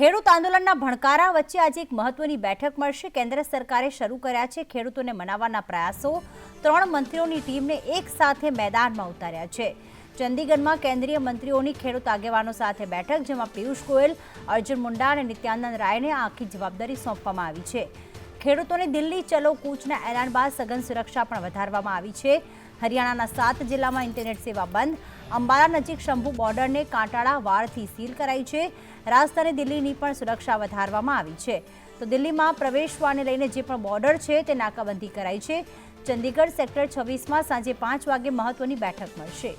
ખેડૂત આંદોલનના ભણકારા વચ્ચે આજે એક મહત્વની બેઠક મળશે. કેન્દ્ર સરકારે શરૂ કર્યા છે ખેડૂતોને મનાવવાના પ્રયાસો. ત્રણ મંત્રીઓની ટીમને એક સાથે મેદાનમાં ઉતાર્યા છે. ચંદીગઢમાં કેન્દ્રીય મંત્રીઓની ખેડૂત આગેવાનો સાથે બેઠક, જેમાં પિયુષ ગોયલ, અર્જુન મુંડા અને નિત્યાનંદ રાયને આખી જવાબદારી સોંપવામાં આવી છે. ખેડૂતોને દિલ્હી ચલો કૂચના એલાન બાદ સઘન સુરક્ષા પણ વધારવામાં આવી છે. હરિયાણાના સાત જિલ્લામાં ઇન્ટરનેટ સેવા બંધ. અંબાલા નજીક શંભુ બોર્ડરને કાંટાળા વાળથી સીલ કરાઈ છે. રાજધાની દિલ્હીની પણ સુરક્ષા વધારવામાં આવી છે. તો દિલ્હીમાં પ્રવેશવાને લઈને જે પણ બોર્ડર છે તે નાકાબંધી કરાઈ છે. ચંદીગઢ સેક્ટર છવ્વીસમાં સાંજે પાંચ વાગે મહત્વની બેઠક મળશે.